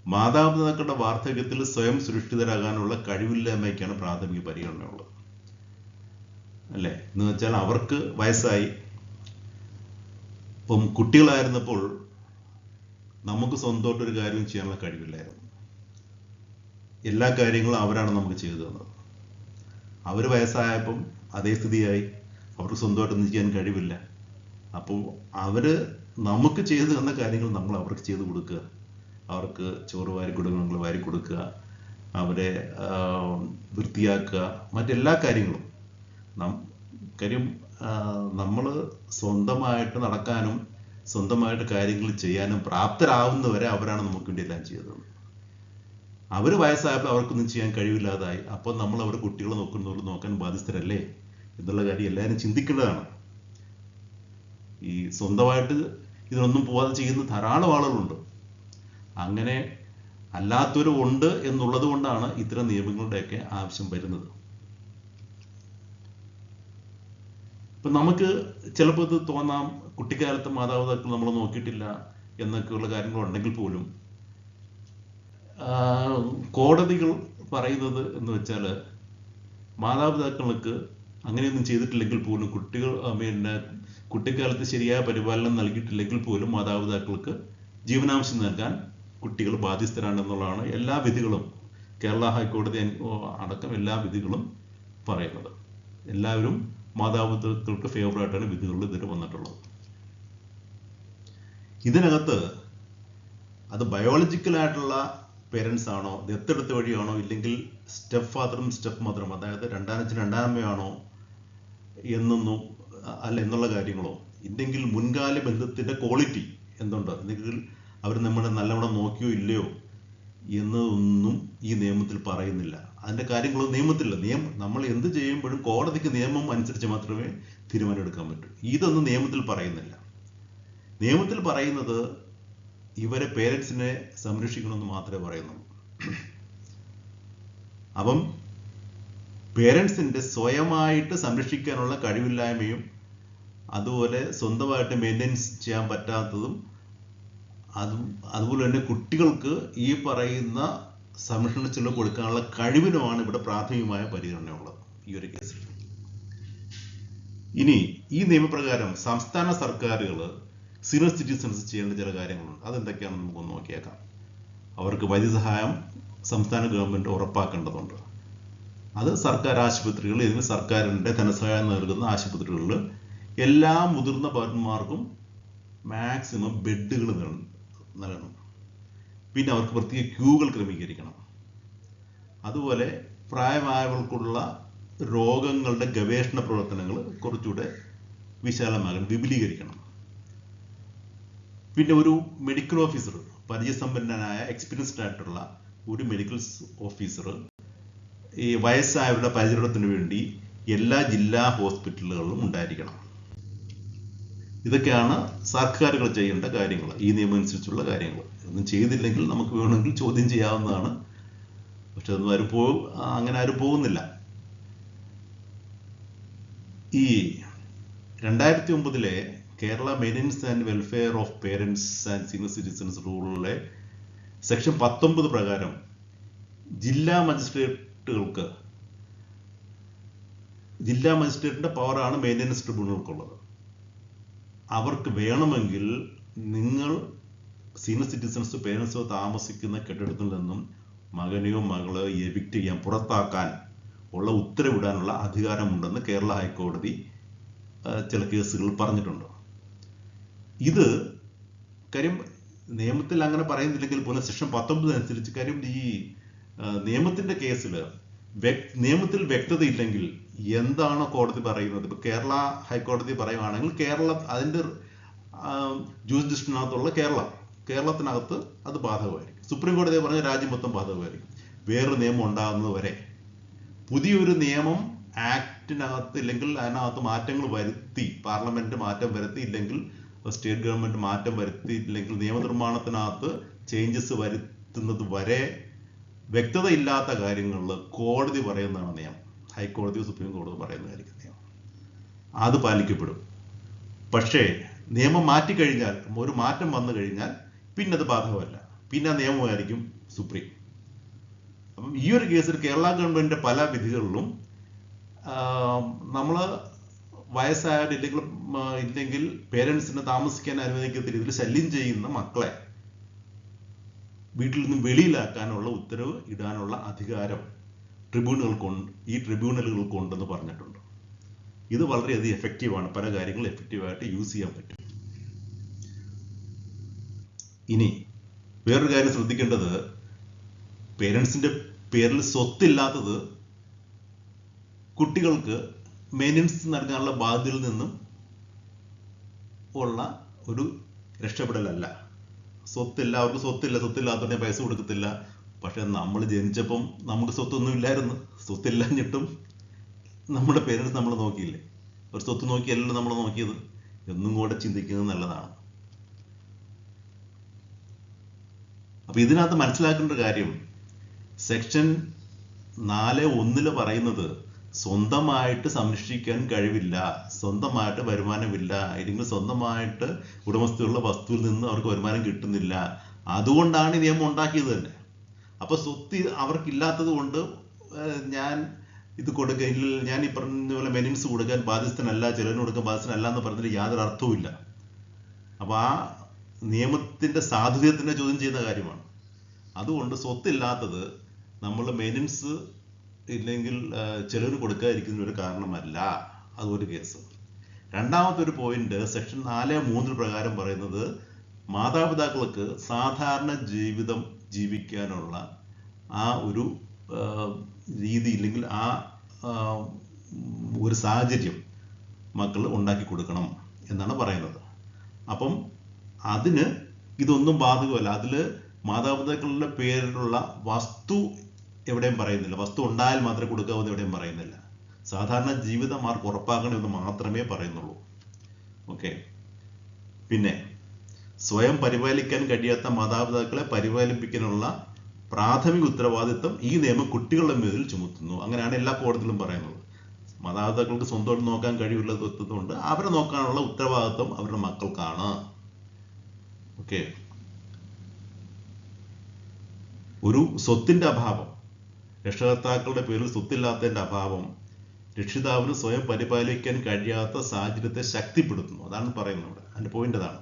മാതാപിതാക്കളുടെ വാർദ്ധക്യത്തിൽ സ്വയം സുരക്ഷിതരാകാനുള്ള കഴിവില്ലായ്മയ്ക്കാണ് പ്രാഥമിക പരിഗണനയുള്ളത്. അല്ലേ? എന്ന് വെച്ചാൽ അവർക്ക് വയസ്സായി. ഇപ്പം കുട്ടികളായിരുന്നപ്പോൾ നമുക്ക് സ്വന്തമായിട്ട് ഒരു കാര്യം ചെയ്യാനുള്ള കഴിവില്ലായിരുന്നു. എല്ലാ കാര്യങ്ങളും അവരാണ് നമുക്ക് ചെയ്തു തന്നത്. അവർ വയസ്സായപ്പം അതേ സ്ഥിതിയായി. അവർക്ക് സ്വന്തമായിട്ടൊന്നും ചെയ്യാൻ കഴിവില്ല. അപ്പോൾ അവർ നമുക്ക് ചെയ്തു തന്ന കാര്യങ്ങൾ നമ്മൾ അവർക്ക് ചെയ്തു കൊടുക്കുക. അവർക്ക് ചോറ് വാരി കൊടുക്കണമെങ്കിൽ വാരി കൊടുക്കുക. അവരെ വൃത്തിയാക്കുക. മറ്റെല്ലാ കാര്യങ്ങളും. നം കാര്യം നമ്മൾ സ്വന്തമായിട്ട് നടക്കാനും സ്വന്തമായിട്ട് കാര്യങ്ങൾ ചെയ്യാനും പ്രാപ്തരാവുന്നവരെ അവരാണ് നമുക്ക് വേണ്ടി എല്ലാം ചെയ്തത്. അവർ വയസ്സായപ്പോൾ അവർക്കൊന്നും ചെയ്യാൻ കഴിവില്ലാതായി. അപ്പോൾ നമ്മൾ അവർ കുട്ടികളെ നോക്കുന്നവർ നോക്കാൻ ബാധ്യസ്ഥരല്ലേ? എന്നുള്ള കാര്യം എല്ലാവരും ചിന്തിക്കേണ്ടതാണ്. ഈ സ്വന്തമായിട്ട് ഇതിനൊന്നും പോവാതെ ചെയ്യുന്ന ധാരാളം ആളുകളുണ്ട്. അങ്ങനെ അല്ലാത്തവരും ഉണ്ട് എന്നുള്ളത് കൊണ്ടാണ് ഇത്തരം നിയമങ്ങളുടെയൊക്കെ ആവശ്യം വരുന്നത്. ഇപ്പം നമുക്ക് ചിലപ്പോൾ ഇത് തോന്നാം കുട്ടിക്കാലത്ത് മാതാപിതാക്കൾ നമ്മൾ നോക്കിയിട്ടില്ല എന്നൊക്കെയുള്ള കാര്യങ്ങൾ ഉണ്ടെങ്കിൽ പോലും കോടതികൾ പറയുന്നത് എന്ന് വെച്ചാൽ മാതാപിതാക്കൾക്ക് അങ്ങനെയൊന്നും ചെയ്തിട്ടില്ലെങ്കിൽ പോലും കുട്ടികൾ പിന്നെ കുട്ടിക്കാലത്ത് ശരിയായ പരിപാലനം നൽകിയിട്ടില്ലെങ്കിൽ പോലും മാതാപിതാക്കൾക്ക് ജീവനാംശം നൽകാൻ കുട്ടികൾ ബാധ്യസ്ഥരാണെന്നുള്ളതാണ് എല്ലാ വിധികളും കേരള ഹൈക്കോടതി അടക്കം എല്ലാ വിധികളും പറയുന്നത്. എല്ലാവരും മാതാപിതാക്കൾക്ക് ഫേവറായിട്ടാണ് വിധികളിൽ ഇതിന് വന്നിട്ടുള്ളത്. ഇതിനകത്ത് അത് ബയോളജിക്കൽ ആയിട്ടുള്ള പേരൻസ് ആണോ ദത്തെടുത്ത വഴിയാണോ ഇല്ലെങ്കിൽ സ്റ്റെപ്പ് ഫാദറും സ്റ്റെപ്പ് മദറും അതായത് രണ്ടാനച്ഛൻ രണ്ടാനമ്മയാണോ എന്നൊന്നും അല്ല എന്നുള്ള കാര്യങ്ങളോ. ഇല്ലെങ്കിൽ മുൻകാല ബന്ധത്തിന്റെ ക്വാളിറ്റി എന്തുണ്ട്? അല്ലെങ്കിൽ അവർ നമ്മളെ നല്ലവണ്ണം നോക്കിയോ ഇല്ലയോ? എന്നതൊന്നും ഈ നിയമത്തിൽ പറയുന്നില്ല. അതിന്റെ കാര്യങ്ങളൊന്നും നിയമത്തില്ല നിയമം നമ്മൾ എന്ത് ചെയ്യുമ്പോഴും കോടതിക്ക് നിയമം അനുസരിച്ച് മാത്രമേ തീരുമാനമെടുക്കാൻ പറ്റൂ. ഇതൊന്നും നിയമത്തിൽ പറയുന്നില്ല. നിയമത്തിൽ പറയുന്നത് ഇവരെ പേരൻസിനെ സംരക്ഷിക്കണമെന്ന് മാത്രമേ പറയുന്നുള്ളൂ. അപ്പം പേരൻസിന്റെ സ്വയമായിട്ട് സംരക്ഷിക്കാനുള്ള കഴിവില്ലായ്മയും അതുപോലെ സ്വന്തമായിട്ട് മെയിന്റെയിൻസ് ചെയ്യാൻ പറ്റാത്തതും അതും അതുപോലെ തന്നെ കുട്ടികൾക്ക് ഈ പറയുന്ന സംരക്ഷണ ചെലവ് കൊടുക്കാനുള്ള കഴിവിനുമാണ് ഇവിടെ പ്രാഥമികമായ പരിഗണനയുള്ളത് ഈ ഒരു കേസിൽ. ഇനി ഈ നിയമപ്രകാരം സംസ്ഥാന സർക്കാരുകൾ സീനിയർ സിറ്റിസൺസ് ചെയ്യേണ്ട ചില കാര്യങ്ങളുണ്ട്. അതെന്തൊക്കെയാണെന്ന് നമുക്കൊന്ന് നോക്കിയേക്കാം. അവർക്ക് വൈദ്യസഹായം സംസ്ഥാന ഗവൺമെന്റ് ഉറപ്പാക്കേണ്ടതുണ്ട്. അത് സർക്കാർ ആശുപത്രികൾ ഇതിന് സർക്കാരിന്റെ ധനസഹായം നൽകുന്ന ആശുപത്രികളിൽ എല്ലാ മുതിർന്ന പൗരന്മാർക്കും മാക്സിമം ബെഡുകൾ നൽകണം. പിന്നെ അവർക്ക് പ്രത്യേക ക്യൂകൾ ക്രമീകരിക്കണം. അതുപോലെ പ്രായമായവർക്കുള്ള രോഗങ്ങളുടെ ഗവേഷണ പ്രവർത്തനങ്ങൾ കുറച്ചുകൂടെ വിശാലമാകണം വിപുലീകരിക്കണം. പിന്നെ ഒരു മെഡിക്കൽ ഓഫീസർ പരിചയസമ്പന്നനായ എക്സ്പീരിയൻസ്ഡ് ആയിട്ടുള്ള ഒരു മെഡിക്കൽ ഓഫീസർ ഈ വയസ്സായവരുടെ പരിചരണത്തിന് വേണ്ടി എല്ലാ ജില്ലാ ഹോസ്പിറ്റലുകളിലും ഉണ്ടായിരിക്കണം. ഇതൊക്കെയാണ് സർക്കാരുകൾ ചെയ്യേണ്ട കാര്യങ്ങൾ ഈ നിയമം അനുസരിച്ചുള്ള കാര്യങ്ങൾ. ഒന്നും ചെയ്തില്ലെങ്കിൽ നമുക്ക് വേണമെങ്കിൽ ചോദ്യം ചെയ്യാവുന്നതാണ്. പക്ഷെ അതൊന്നും ആരും പോ അങ്ങനെ ആരും പോകുന്നില്ല. ഈ രണ്ടായിരത്തി ഒമ്പതിലെ Kerala maintenance and welfare of parents and senior citizens റൂളിലെ section പത്തൊമ്പത് പ്രകാരം ജില്ലാ മജിസ്ട്രേറ്റുകൾക്ക് ജില്ലാ മജിസ്ട്രേറ്റിന്റെ പവറാണ് മെയിന്റനൻസ് ട്രിബ്യൂണൽക്കുള്ളത്. അവർക്ക് വേണമെങ്കിൽ നിങ്ങൾ സീനിയർ സിറ്റിസൺസ് പേരൻസോ താമസിക്കുന്ന കെട്ടിടത്തിൽ നിന്നും മകനെയോ മകളെയോ എവിക്റ്റ് ചെയ്യാൻ പുറത്താക്കാൻ ഉള്ള ഉത്തരവിടാനുള്ള അധികാരമുണ്ടെന്ന് കേരള ഹൈക്കോടതി ചില കേസുകൾ പറഞ്ഞിട്ടുണ്ട്. ഇത് കാര്യം നിയമത്തിൽ അങ്ങനെ പറയുന്നില്ലെങ്കിൽ പോലും സെക്ഷൻ പത്തൊമ്പത് അനുസരിച്ച് കാര്യം ഈ നിയമത്തിന്റെ കേസിൽ നിയമത്തിൽ വ്യക്തത ഇല്ലെങ്കിൽ എന്താണ് കോടതി പറയുന്നത്? ഇപ്പൊ കേരള ഹൈക്കോടതി പറയുവാണെങ്കിൽ കേരള അതിന്റെ ജൂസ്ഡിഷനകത്തുള്ള കേരള. കേരളത്തിനകത്ത് അത് ബാധകമായിരിക്കും. സുപ്രീം കോടതി പറഞ്ഞ രാജ്യം മൊത്തം ബാധകമായിരിക്കും. വേറൊരു നിയമം ഉണ്ടാകുന്നത് വരെ. പുതിയൊരു നിയമം ആക്ടിനകത്ത് ഇല്ലെങ്കിൽ അതിനകത്ത് മാറ്റങ്ങൾ വരുത്തി പാർലമെന്റ് മാറ്റം വരുത്തിയില്ലെങ്കിൽ സ്റ്റേറ്റ് ഗവൺമെന്റ് മാറ്റം വരുത്തിയില്ലെങ്കിൽ നിയമനിർമ്മാണത്തിനകത്ത് ചേഞ്ചസ് വരുത്തുന്നത് വരെ വ്യക്തത ഇല്ലാത്ത കാര്യങ്ങളിൽ കോടതി പറയുന്നതാണ് നിയമം. ഹൈക്കോടതി സുപ്രീം കോടതി പറയുന്നതായിരിക്കും നിയമം. അത് പാലിക്കപ്പെടും. പക്ഷേ നിയമം മാറ്റിക്കഴിഞ്ഞാൽ ഒരു മാറ്റം വന്നു കഴിഞ്ഞാൽ പിന്നെ അത് ബാധകമല്ല. പിന്നെ ആ നിയമമായിരിക്കും സുപ്രീം. അപ്പം ഈ ഒരു കേസിൽ കേരള ഗവൺമെന്റിന്റെ പല വിധികളിലും നമ്മൾ വയസ്സായ ഇല്ലെങ്കിൽ ഇല്ലെങ്കിൽ പേരൻസിനെ താമസിക്കാൻ അനുവദിക്കാത്ത രീതിയിൽ ശല്യം ചെയ്യുന്ന മക്കളെ വീട്ടിൽ നിന്ന് വെളിയിലാക്കാനുള്ള ഉത്തരവ് ഇടാനുള്ള അധികാരം ട്രിബ്യൂണലുകൾക്കുണ്ട് ഈ ട്രിബ്യൂണലുകൾക്കുണ്ടെന്ന് പറഞ്ഞിട്ടുണ്ട്. ഇത് വളരെയധികം എഫക്റ്റീവാണ് പല കാര്യങ്ങളും എഫക്റ്റീവായിട്ട് യൂസ് ചെയ്യാൻ പറ്റും. ഇനി വേറൊരു കാര്യം ശ്രദ്ധിക്കേണ്ടത് പേരൻസിന്റെ പേരിൽ സ്വത്തില്ലാത്തത് കുട്ടികൾക്ക് മെയിന്റനൻസ് നൽകാനുള്ള ബാധ്യതയിൽ നിന്നും ഉള്ള ഒരു രക്ഷപ്പെടലല്ല. സ്വത്തില്ല അവർക്ക് സ്വത്തില്ല സ്വത്തില്ലാത്തവനെ പൈസ കൊടുക്കത്തില്ല. പക്ഷെ നമ്മൾ ജനിച്ചപ്പം നമുക്ക് സ്വത്തൊന്നും ഇല്ലായിരുന്നു. സ്വത്തില്ലാഞ്ഞിട്ടും നമ്മുടെ പേരൻസ് നമ്മൾ നോക്കിയില്ലേ? ഒരു സ്വത്ത് നോക്കിയല്ലോ നമ്മൾ നോക്കിയത്. എന്നും കൂടെ ചിന്തിക്കുന്നത് നല്ലതാണ്. അപ്പൊ ഇതിനകത്ത് മനസ്സിലാക്കേണ്ട ഒരു കാര്യം സെക്ഷൻ നാല് ഒന്നിൽ പറയുന്നത് സ്വന്തമായിട്ട് സംരക്ഷിക്കാൻ കഴിവില്ല സ്വന്തമായിട്ട് വരുമാനമില്ല അല്ലെങ്കിൽ സ്വന്തമായിട്ട് ഉടമസ്ഥയുള്ള വസ്തുവിൽ നിന്ന് അവർക്ക് വരുമാനം കിട്ടുന്നില്ല. അതുകൊണ്ടാണ് ഈ നിയമം ഉണ്ടാക്കിയത് തന്നെ. അപ്പൊ സ്വത്ത് അവർക്കില്ലാത്തത് കൊണ്ട് ഞാൻ ഇത് കൊടുക്കുക ഞാൻ ഈ പറഞ്ഞ പോലെ മെനിൻസ് കൊടുക്കാൻ ബാധ്യസ്ഥനല്ല ചിലവിന് കൊടുക്കാൻ ബാധ്യസ്ഥനല്ല എന്ന് പറഞ്ഞതിൽ യാതൊരു അർത്ഥവുമില്ല അപ്പൊ ആ നിയമത്തിന്റെ തന്നെ ചോദ്യം ചെയ്യുന്ന കാര്യമാണ്. അതുകൊണ്ട് സ്വത്തില്ലാത്തത് നമ്മൾ മെയിനൻസ് ഇല്ലെങ്കിൽ ചിലർ കൊടുക്കാതിരിക്കുന്ന ഒരു കാരണമല്ല അതൊരു കേസ്. രണ്ടാമത്തെ ഒരു പോയിന്റ് സെക്ഷൻ നാല് മൂന്നിൽ പ്രകാരം പറയുന്നത് മാതാപിതാക്കൾക്ക് സാധാരണ ജീവിതം ജീവിക്കാനുള്ള ആ ഒരു രീതി ഇല്ലെങ്കിൽ ആ ഒരു സാഹചര്യം മക്കൾ ഉണ്ടാക്കി കൊടുക്കണം എന്നാണ് പറയുന്നത്. അപ്പം അതിന് ഇതൊന്നും ബാധകമല്ല. അതിൽ മാതാപിതാക്കളുടെ പേരിലുള്ള വസ്തു എവിടെയും പറയുന്നില്ല. വസ്തു ഉണ്ടായാൽ മാത്രമേ കൊടുക്കാവൂ എന്ന് എവിടെയും പറയുന്നില്ല. സാധാരണ ജീവിത മാർക്ക് ഉറപ്പാക്കണമെന്ന് മാത്രമേ പറയുന്നുള്ളൂ. ഓക്കെ പിന്നെ സ്വയം പരിപാലിക്കാൻ കഴിയാത്ത മാതാപിതാക്കളെ പരിപാലിപ്പിക്കാനുള്ള പ്രാഥമിക ഉത്തരവാദിത്വം ഈ നിയമം കുട്ടികളുടെ മേലിൽ ചുമത്തുന്നു. അങ്ങനെയാണ് എല്ലാ കോടതികളും പറയുന്നത്. മാതാപിതാക്കൾക്ക് സ്വന്തമായിട്ട് നോക്കാൻ കഴിവുള്ളതുകൊണ്ട് അവരെ നോക്കാനുള്ള ഉത്തരവാദിത്വം അവരുടെ മക്കൾക്കാണ്. ഓക്കെ ഒരു സ്വത്തിന്റെ അഭാവം. രക്ഷകർത്താക്കളുടെ പേരിൽ സ്വത്തില്ലാത്തതിന്റെ അഭാവം രക്ഷിതാവിന് സ്വയം പരിപാലിക്കാൻ കഴിയാത്ത സാഹചര്യത്തെ ശക്തിപ്പെടുത്തുന്നു. അതാണ് പറയുന്നത് ഇവിടെ. അതിന്റെ പോയിന്റ് അതാണ്.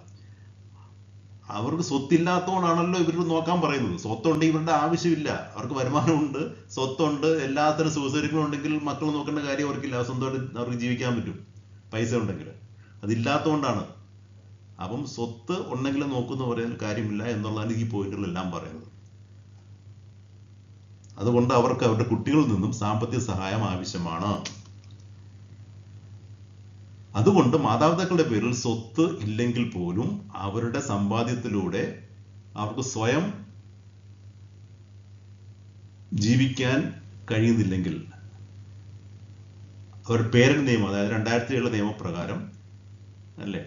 അവർക്ക് സ്വത്തില്ലാത്തതുകൊണ്ടാണല്ലോ ഇവർ നോക്കാൻ പറയുന്നത്. സ്വത്തുണ്ട് ഇവരുടെ ആവശ്യമില്ല. അവർക്ക് വരുമാനമുണ്ട് സ്വത്തുണ്ട് എല്ലാത്തരം സുഖസൗകര്യങ്ങളും ഉണ്ടെങ്കിൽ മക്കൾ നോക്കേണ്ട കാര്യം അവർക്കില്ല. സ്വന്തമായിട്ട് അവർക്ക് ജീവിക്കാൻ പറ്റും. പൈസ ഉണ്ടെങ്കിൽ. അതില്ലാത്തതുകൊണ്ടാണ്. അപ്പം സ്വത്ത് ഉണ്ടെങ്കിൽ നോക്കുന്ന പറയുന്ന കാര്യമില്ല എന്നുള്ളതാണ് ഈ പോയിന്റുകളെല്ലാം പറയുന്നത്. അതുകൊണ്ട് അവർക്ക് അവരുടെ കുട്ടികളിൽ നിന്നും സാമ്പത്തിക സഹായം ആവശ്യമാണ്. അതുകൊണ്ട് മാതാപിതാക്കളുടെ പേരിൽ സ്വത്ത് ഇല്ലെങ്കിൽ പോലും അവരുടെ സമ്പാദ്യത്തിലൂടെ അവർക്ക് സ്വയം ജീവിക്കാൻ കഴിയുന്നില്ലെങ്കിൽ അവർ പേരന്റ് നിയമം അതായത് രണ്ടായിരത്തി ഏഴ് നിയമപ്രകാരം അല്ലേ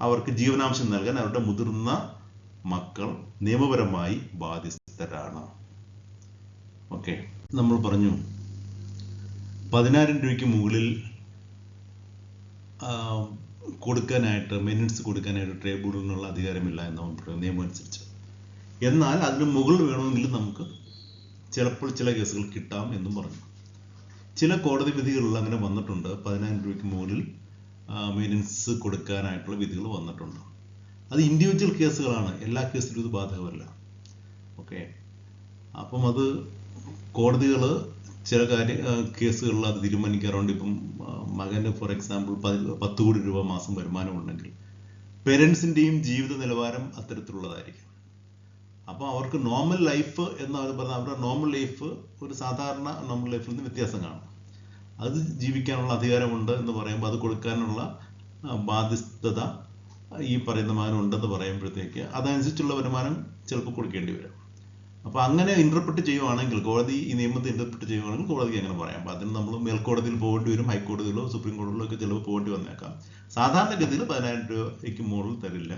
അവർക്ക് ജീവനാംശം നൽകാൻ അവരുടെ മുതിർന്ന മക്കൾ നിയമപരമായി ബാധ്യസ്ഥരാണ്. ഓക്കെ. നമ്മൾ പറഞ്ഞു പതിനായിരം രൂപയ്ക്ക് മുകളിൽ കൊടുക്കാനായിട്ട് മെയിന്റനൻസ് കൊടുക്കാനായിട്ട് ട്രൈബ്യൂണലിനുള്ള അധികാരമില്ല എന്ന് നിയമം അനുസരിച്ച്. എന്നാൽ അതിന് മുകളിൽ വേണമെങ്കിൽ നമുക്ക് ചിലപ്പോൾ ചില കേസുകൾ കിട്ടാം എന്നും പറഞ്ഞു. ചില കോടതി വിധികളിൽ അങ്ങനെ വന്നിട്ടുണ്ട്. പതിനായിരം രൂപയ്ക്ക് മുകളിൽ മെയിനൻസ് കൊടുക്കാനായിട്ടുള്ള വിധികൾ വന്നിട്ടുണ്ട്. അത് ഇൻഡിവിജ്വൽ കേസുകളാണ് എല്ലാ കേസിലും ഇത് ബാധകമല്ല. ഓക്കെ. അപ്പം അത് കോടതികൾ ചില കാര്യ കേസുകളിൽ അത് തീരുമാനിക്കാറുണ്ട്. ഇപ്പം മകന് ഫോർ എക്സാമ്പിൾ പത്ത് കോടി രൂപ മാസം വരുമാനം ഉണ്ടെങ്കിൽ പേരൻസിന്റെയും ജീവിത നിലവാരം അത്തരത്തിലുള്ളതായിരിക്കും. അപ്പോൾ അവർക്ക് നോർമൽ ലൈഫ് എന്ന് പറഞ്ഞാൽ അവരുടെ നോർമൽ ലൈഫ് ഒരു സാധാരണ നോർമൽ ലൈഫിൽ നിന്ന് വ്യത്യാസം കാണും. അത് ജീവിക്കാനുള്ള അധികാരമുണ്ട് എന്ന് പറയുമ്പോൾ അത് കൊടുക്കാനുള്ള ബാധ്യസ്ഥത ഈ പറയുന്ന മകനുണ്ടെന്ന് പറയുമ്പോഴത്തേക്ക് അതനുസരിച്ചുള്ള വരുമാനം ചിലപ്പോൾ കൊടുക്കേണ്ടി വരും. അപ്പോൾ അങ്ങനെ ഇന്റർപ്രറ്റ് ചെയ്യുവാണെങ്കിൽ കോടതി ഈ നിയമത്തെ ഇന്റർപ്രറ്റ് ചെയ്യുവാണെങ്കിൽ കോടതിക്ക് അങ്ങനെ പറയാം. അപ്പോൾ അതിന് നമ്മൾ മേൽക്കോടതിയിൽ പോകേണ്ടി വരും ഹൈക്കോടതിയിലോ സുപ്രീം കോടതിയിലോ ഒക്കെ ചിലപ്പോൾ പോകേണ്ടി വന്നേക്കാം. സാധാരണഗതിയിൽ പതിനായിരം രൂപയ്ക്ക് മുകളിൽ തരില്ല.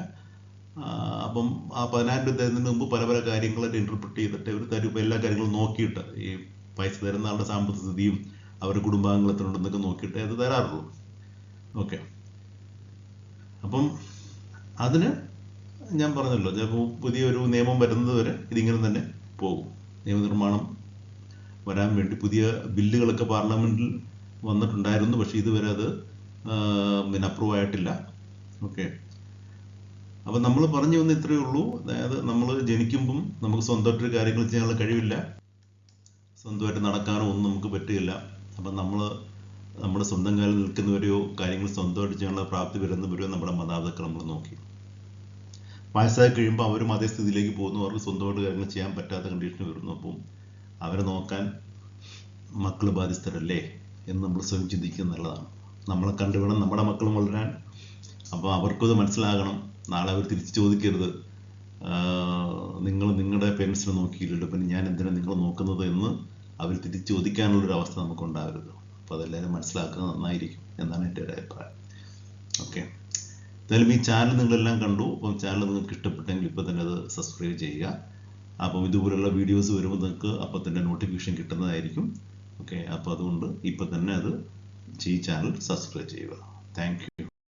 അപ്പം ആ പതിനായിരം രൂപ തരുന്നതിന് മുമ്പ് പല പല കാര്യങ്ങളായിട്ട് ഇന്റർപ്രറ്റ് ചെയ്തിട്ട് ഇവർ തരും എല്ലാ കാര്യങ്ങളും നോക്കിയിട്ട് ഈ പൈസ തരുന്ന ആളുടെ സാമ്പത്തിക സ്ഥിതിയും അവരുടെ കുടുംബാംഗങ്ങൾ എത്ര ഉണ്ടെന്നൊക്കെ നോക്കിയിട്ട് അത് തരാറുള്ളൂ. ഓക്കെ. അപ്പം അതിന് ഞാൻ പറഞ്ഞല്ലോ ചിലപ്പോൾ പുതിയൊരു നിയമം വരുന്നത് വരെ ഇതിങ്ങനെ തന്നെ പോകും. നിയമനിർമ്മാണം വരാൻ വേണ്ടി പുതിയ ബില്ലുകളൊക്കെ പാർലമെന്റിൽ വന്നിട്ടുണ്ടായിരുന്നു. പക്ഷേ ഇതുവരെ അത് പിന്നെ അപ്രൂവ് ആയിട്ടില്ല. ഓക്കെ. അപ്പം നമ്മൾ പറഞ്ഞു വന്ന ഇത്രയേ ഉള്ളൂ. അതായത് നമ്മൾ ജനിക്കുമ്പം നമുക്ക് സ്വന്തമായിട്ടൊരു കാര്യങ്ങൾ ചെയ്യാനുള്ള കഴിവില്ല. സ്വന്തമായിട്ട് നടക്കാനോ ഒന്നും നമുക്ക് പറ്റുകയില്ല. അപ്പം നമ്മൾ നമ്മുടെ സ്വന്തം കാലിൽ നിൽക്കുന്നവരെയോ കാര്യങ്ങൾ സ്വന്തമായിട്ട് ചെയ്യാനുള്ള പ്രാപ്തി വരുന്നവരെയോ നമ്മുടെ മാതാപിതാക്കൾ നമ്മൾ നോക്കി. വയസ്സായി കഴിയുമ്പോൾ അവരും അതേ സ്ഥിതിയിലേക്ക് പോകുന്നു. അവർക്ക് സ്വന്തമായിട്ട് കാര്യങ്ങൾ ചെയ്യാൻ പറ്റാത്ത കണ്ടീഷൻ വരുന്നു. അപ്പം അവരെ നോക്കാൻ മക്കൾ ബാധ്യസ്ഥരല്ലേ എന്ന് നമ്മൾ സ്വയം ചിന്തിക്കുക എന്നുള്ളതാണ്. നമ്മളെ കണ്ടു വേണം നമ്മുടെ മക്കളും വളരാൻ. അപ്പോൾ അവർക്കത് മനസ്സിലാകണം. നാളെ അവർ തിരിച്ചു ചോദിക്കരുത്. നിങ്ങൾ നിങ്ങളുടെ പേരൻസിനെ നോക്കിയില്ലല്ലോ. പിന്നെ ഞാൻ എന്തിനാണ് നിങ്ങൾ നോക്കുന്നത് എന്ന് അവർ തിരിച്ച് ചോദിക്കാനുള്ളൊരു അവസ്ഥ നമുക്ക് ഉണ്ടാകരുത് അപ്പോൾ അതെല്ലാവരും മനസ്സിലാക്കുന്നത് നന്നായിരിക്കും എന്നാണ് എന്റെ ഒരു അഭിപ്രായം. ഓക്കെ എന്തായാലും ഈ ചാനൽ നിങ്ങളെല്ലാം കണ്ടു. അപ്പം ചാനൽ നിങ്ങൾക്ക് ഇഷ്ടപ്പെട്ടെങ്കിൽ ഇപ്പോൾ തന്നെ അത് സബ്സ്ക്രൈബ് ചെയ്യുക. അപ്പം ഇതുപോലുള്ള വീഡിയോസ് വരുമ്പോൾ നിങ്ങൾക്ക് അപ്പോൾ തന്നെ നോട്ടിഫിക്കേഷൻ കിട്ടുന്നതായിരിക്കും. ഓക്കെ അപ്പോൾ അതുകൊണ്ട് ഇപ്പോൾ തന്നെ അത് ഈ ചാനൽ സബ്സ്ക്രൈബ് ചെയ്യുക. താങ്ക്